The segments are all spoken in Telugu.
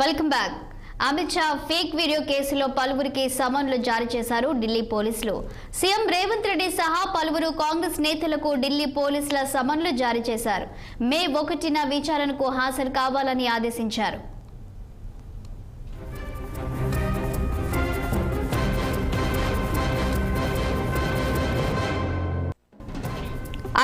Welcome back. Amit Shah fake video కేసులో పలువురికి సమన్లు జారీ చేశారు ఢిల్లీ పోలీసులు. సీఎం రేవంత్ రెడ్డి సహా పలువురు కాంగ్రెస్ నేతలకు ఢిల్లీ పోలీసుల సమన్లు జారీ చేశారు. మే ఒకటిన విచారణకు హాజరు కావాలని ఆదేశించారు.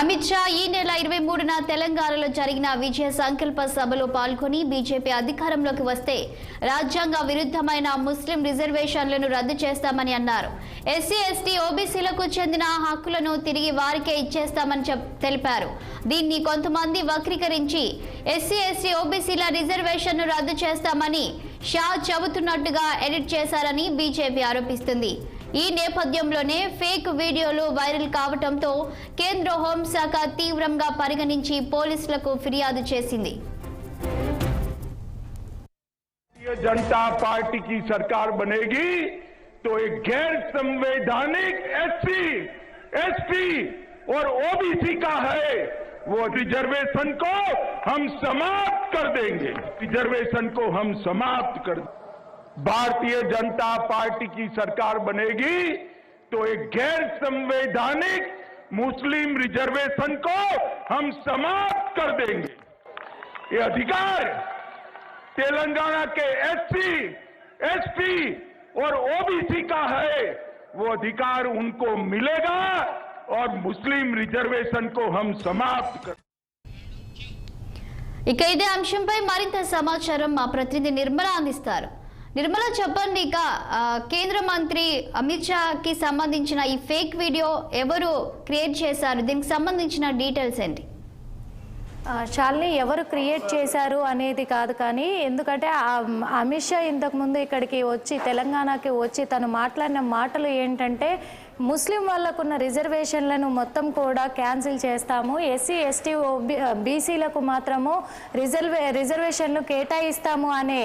అమిత్ షా ఈ నెల ఇరవై మూడున తెలంగాణలో జరిగిన విజయ సంకల్ప సభలో పాల్గొని బీజేపీ అధికారంలోకి వస్తే రాజ్యాంగ విరుద్ధమైన ముస్లిం రిజర్వేషన్లను రద్దు చేస్తామని అన్నారు. ఎస్సీ ఎస్టీ ఓబీసీలకు చెందిన హక్కులను తిరిగి వారికే ఇచ్చేస్తామని చెప్- తెలిపారు. దీన్ని కొంతమంది వక్రీకరించి ఎస్సీ ఎస్టీ ఓబీసీల రిజర్వేషన్ను రద్దు చేస్తామని షా చెబుతున్నట్టుగా ఎడిట్ చేశారని బీజేపీ ఆరోపిస్తుంది. ఈ నేపథ్యంలోనే ఫేక్ వీడియోలు వైరల్ కావడంతో కేంద్ర హోంశాఖ తీవ్రంగా పరిగణించి పోలీసులకు ఫిర్యాదు చేసింది भारतीय जनता पार्टी की सरकार बनेगी तो एक गैर संवैधानिक एससी, एसटी और ओबीसी का है वो रिजर्वेशन को हम समाप्त कर देंगे रिजर्वेशन को हम समाप्त कर भारतीय जनता पार्टी की सरकार बनेगी तो एक गैर संवैधानिक मुस्लिम रिजर्वेशन को हम समाप्त कर देंगे ये अधिकार तेलंगाना के एससी, एसटी और ओबीसी का है वो अधिकार उनको मिलेगा और मुस्लिम रिजर्वेशन को हम समाप्त कर ఇక ఇదే అంశంపై మరింత సమాచారం మా ప్రతినిధి నిర్మల అందిస్తారు నిర్మల చెప్పండి ఇక కేంద్ర మంత్రి అమిత్ షాకి సంబంధించిన ఈ ఫేక్ వీడియో ఎవరు క్రియేట్ చేశారు? దీనికి సంబంధించిన డీటెయిల్స్ ఏంటి? ఆ, ఎవరు క్రియేట్ చేశారు అనేది కాదు కానీ ఎందుకంటే అమిత్ షా ఇంతకుముందు ఇక్కడికి వచ్చి తెలంగాణకి వచ్చి తను మాట్లాడిన మాటలు ఏంటంటే ముస్లిం వాళ్ళకున్న రిజర్వేషన్లను మొత్తం కూడా క్యాన్సిల్ చేస్తాము. ఎస్సీ ఎస్టీ బీసీలకు మాత్రము రిజర్వే రిజర్వేషన్లు కేటాయిస్తాము అనే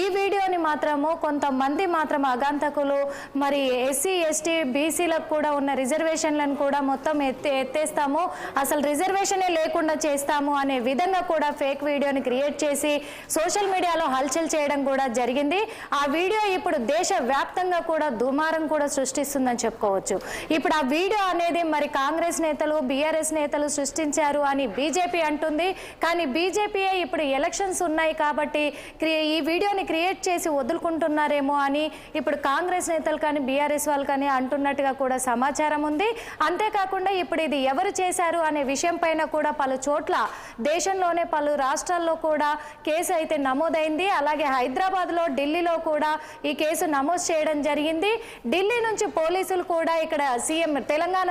ఈ వీడియోని మాత్రము కొంతమంది మాత్రం అగాంతకులు మరి ఎస్సీ ఎస్టీ బీసీలకు కూడా ఉన్న రిజర్వేషన్లను కూడా మొత్తం ఎత్తే ఎత్తేస్తాము. అసలు రిజర్వేషనే లేకుండా చేస్తాము అనే విధంగా కూడా ఫేక్ వీడియోని క్రియేట్ చేసి సోషల్ మీడియాలో హల్చల్ చేయడం కూడా జరిగింది. ఆ వీడియో ఇప్పుడు దేశ వ్యాప్తంగా కూడా దుమారం కూడా సృష్టిస్తుందని చెప్పుకోవచ్చు. ఇప్పుడు ఆ వీడియో అనేది మరి కాంగ్రెస్ నేతలు బీఆర్ఎస్ నేతలు సృష్టించారు అని బీజేపీ అంటుంది. కానీ బీజేపీయే ఇప్పుడు ఎలక్షన్స్ ఉన్నాయి కాబట్టి ఈ వీడియోని క్రియేట్ చేసి వదులుకుంటున్నారేమో అని ఇప్పుడు కాంగ్రెస్ నేతలు కానీ బీఆర్ఎస్ వాళ్ళు కానీ అంటున్నట్టుగా కూడా సమాచారం ఉంది. అంతేకాకుండా ఇప్పుడు ఇది ఎవరు చేశారు అనే విషయం పైన కూడా పలు చోట్ల దేశంలోనే పలు రాష్ట్రాల్లో కూడా కేసు అయితే నమోదైంది. అలాగే హైదరాబాద్లో ఢిల్లీలో కూడా ఈ కేసు నమోదు చేయడం జరిగింది. ఢిల్లీ నుంచి పోలీసులు కూడా ఇక్కడ సీఎం తెలంగాణ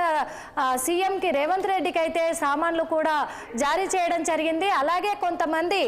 సీఎంకి రేవంత్ రెడ్డికి అయితే సామాన్లు కూడా జారీ చేయడం జరిగింది. అలాగే కొంతమంది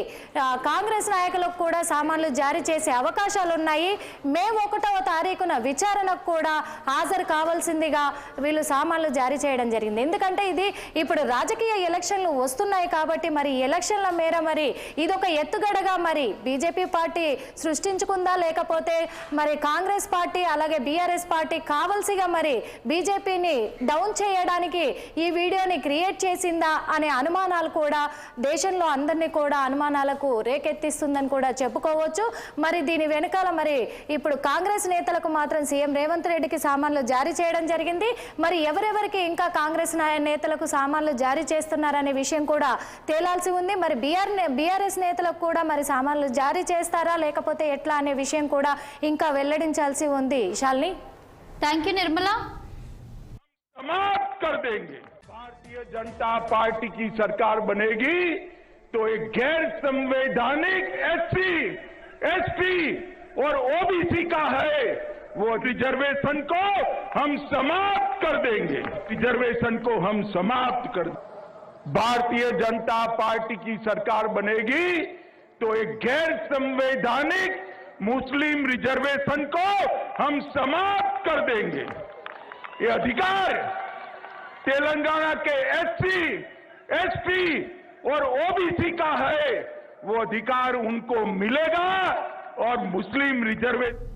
కాంగ్రెస్ నాయకులకు కూడా సామాన్లు జారీ చేసే అవకాశాలు ఉన్నాయి మే ఒకటవ తారీఖున విచారణకు కూడా హాజరు కావాల్సిందిగా వీళ్ళు సామాన్లు జారీ చేయడం జరిగింది. ఎందుకంటే ఇది ఇప్పుడు రాజకీయ ఎలక్షన్లు వస్తున్నాయి కాబట్టి మరి ఎలక్షన్ల మేర మరి ఇదొక ఎత్తుగడగా మరి బీజేపీ పార్టీ సృష్టించుకుందా? లేకపోతే మరి కాంగ్రెస్ పార్టీ అలాగే బీఆర్ఎస్ పార్టీ కావలసిగా మరి బీజేపీని డౌన్ చేయడానికి ఈ వీడియోని క్రియేట్ చేసిందా అనే అనుమానాలు కూడా దేశంలో అందరినీ కూడా అనుమానాలకు రేకెత్తిస్తుందని కూడా చెప్పుకోవచ్చు. మరి దీని వెనకాల మరి ఇప్పుడు కాంగ్రెస్ నేతలకు మాత్రం సీఎం రేవంత్ రెడ్డికి సామాన్లు జారీ చేయడం జరిగింది. మరి ఎవరెవరికి ఇంకా కాంగ్రెస్ నేతలకు సామాన్లు జారీ చేస్తున్నారనే విషయం కూడా తేలాల్సి ఉంది. మరి బీఆర్ బీఆర్ఎస్ నేతలకు కూడా మరి సామాన్లు జారీ చేస్తారా లేకపోతే ఎట్లా అనే విషయం కూడా ఇంకా వెల్లడించాల్సి ఉంది. శాలిని? థ్యాంక్ యూ నిర్మల समाप्त कर देंगे। भारतीय जनता पार्टी की सरकार बनेगी तो एक गैर संवैधानिक एससी, एसटी और ओबीसी का है वो रिजर्वेशन को हम समाप्त कर देंगे। रिजर्वेशन को हम समाप्त कर भारतीय जनता पार्टी की सरकार बनेगी तो एक गैर संवैधानिक मुस्लिम रिजर्वेशन को हम समाप्त कर देंगे। ये अधिकार तेलंगाना के एससी, एसपी और ओबीसी का है वो अधिकार उनको मिलेगा और मुस्लिम रिजर्वेशन